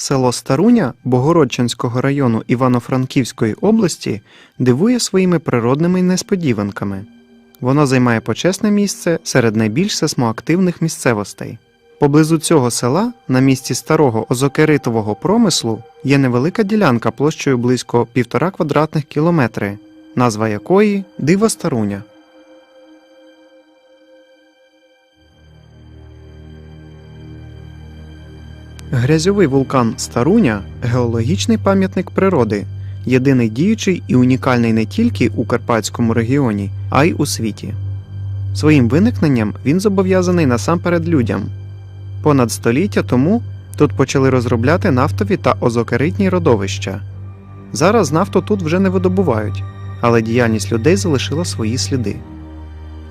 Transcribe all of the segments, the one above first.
Село Старуня Богородчанського району Івано-Франківської області дивує своїми природними несподіванками. Воно займає почесне місце серед найбільш сейсмоактивних місцевостей. Поблизу цього села, на місці старого озокеритового промислу, є невелика ділянка площею близько півтора квадратних кілометри, назва якої Дива Старуня. Грязьовий вулкан Старуня геологічний пам'ятник природи, єдиний діючий і унікальний не тільки у Карпатському регіоні, а й у світі. Своїм виникненням він зобов'язаний насамперед людям. Понад століття тому тут почали розробляти нафтові та озокеритні родовища. Зараз нафту тут вже не видобувають, але діяльність людей залишила свої сліди.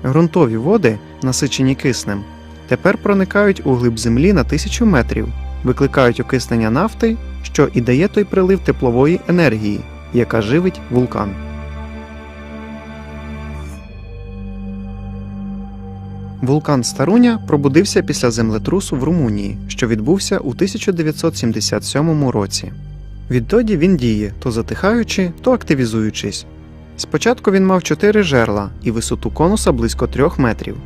Ґрунтові води, насичені киснем, тепер проникають у глиб землі на тисячу метрів викликають окиснення нафти, що і дає той прилив теплової енергії, яка живить вулкан. Вулкан Старуня пробудився після землетрусу в Румунії, що відбувся у 1977 році. Відтоді він діє, то затихаючи, то активізуючись. Спочатку він мав чотири жерла і висоту конуса близько трьох метрів.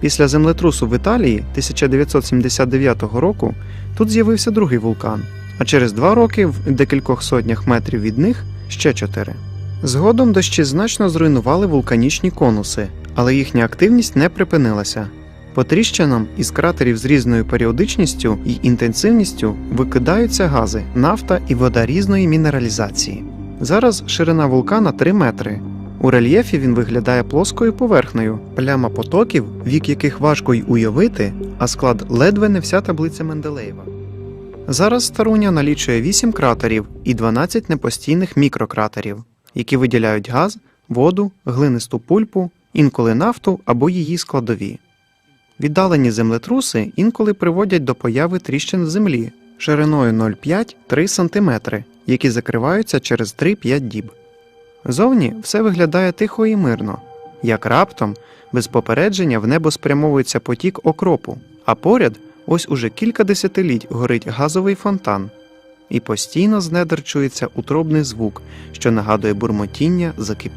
Після землетрусу в Італії 1979 року тут з'явився другий вулкан, а через два роки в декількох сотнях метрів від них ще чотири. Згодом дощі значно зруйнували вулканічні конуси, але їхня активність не припинилася. По тріщинам із кратерів з різною періодичністю і інтенсивністю викидаються гази, нафта і вода різної мінералізації. Зараз ширина вулкана 3 метри. У рельєфі він виглядає плоскою поверхнею, пляма потоків, вік яких важко й уявити, а склад ледве не вся таблиця Менделеєва. Зараз Старуня налічує 8 кратерів і 12 непостійних мікрократерів, які виділяють газ, воду, глинисту пульпу, інколи нафту або її складові. Віддалені землетруси інколи приводять до появи тріщин в землі шириною 0,5-3 см, які закриваються через 3-5 діб. Зовні все виглядає тихо і мирно, як раптом, без попередження в небо спрямовується потік окропу, а поряд ось уже кілька десятиліть горить газовий фонтан, і постійно з недер чується утробний звук, що нагадує бурмотіння закип...